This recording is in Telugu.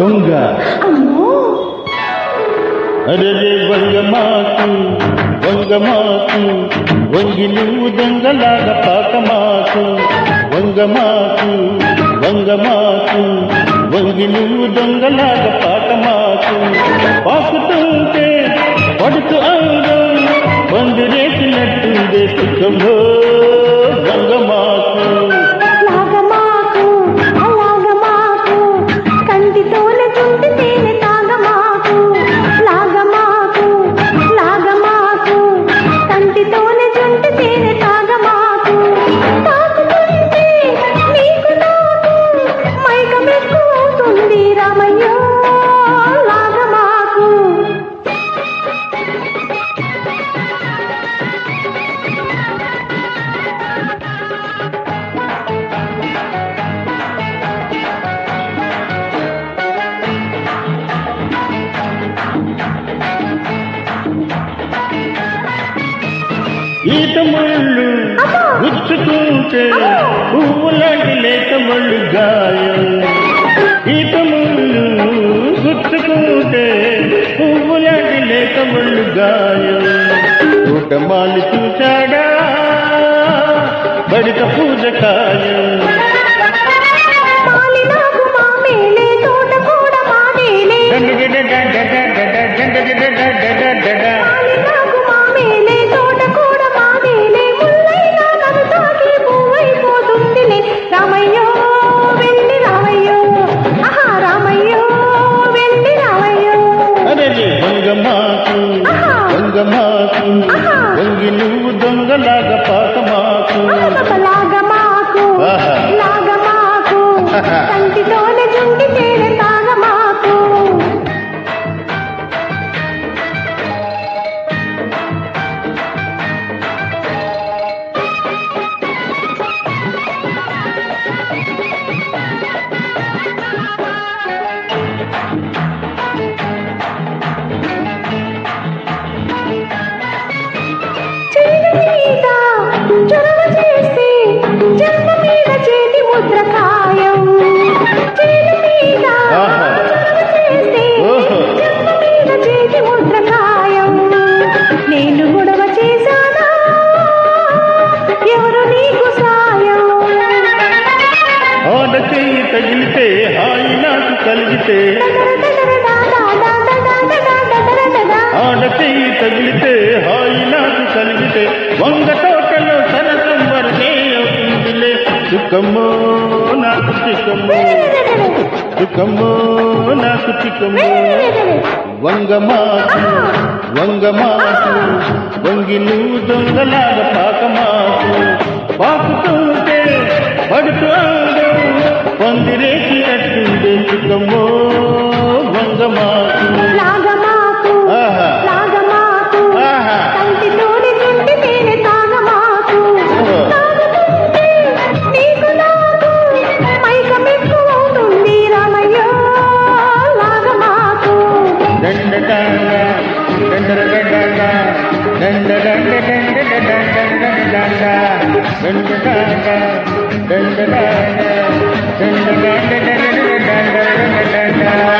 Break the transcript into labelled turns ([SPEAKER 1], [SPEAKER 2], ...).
[SPEAKER 1] దొంగ. అరే వంగ మాకు వంగ మాకు వంగి నువ్వు దొంగలాగా
[SPEAKER 2] పాక మాకు వంగ మాకు వంగ మాకు వంగి నువ్వు దొంగలాగా పాక మాకు పాకుతుంటే పడుతు అందం వందు రేటినట్టుందే సుఖంలో.
[SPEAKER 1] ఈత ముళ్ళు! గుచ్చుకుంటే! పువ్వులాంటి లేత ముళ్ళు గాయం ఈత ముళ్ళు గుచ్చుకుంటే పువ్వులాంటి లేత ముళ్ళు గాయం కూటమాలి చూశాడా బడిత పూజ కాయం
[SPEAKER 2] మాకు
[SPEAKER 1] దొంగి నువ్వు దొంగలాగా
[SPEAKER 2] పాట మాకు లాగ మాకు లాగ
[SPEAKER 1] మాకు కంటితోనే తగిలితే ఆడచేయి తగిలితే హాయి నాకు కలిగితే వంగ తోటలో సరసం వరకే అవుతుందిలే. సుఖమో నాకు సుఖమో సుఖమో నాకు సుఖమో వంగ మాకు వంగ మాకు వంగి నువ్వు దొంగలాగ పాక మాకు పాకుతుంటే పడుతూ పొందిరే సుఖమో వంగమాకు
[SPEAKER 2] లాగమాకు. లాగమాకు
[SPEAKER 1] ఆహా.
[SPEAKER 2] కంటితోని చుంటి తేనె తాగమాకు. తాగుతుంటే నీకు నాకు మైకమెక్కువవుతుంది రామయ్య లాగమాకు
[SPEAKER 1] దండటాంగ దండరగడ్డ దండ దండ దండ దండ దండ దండ దండ దండ దండ ഡാ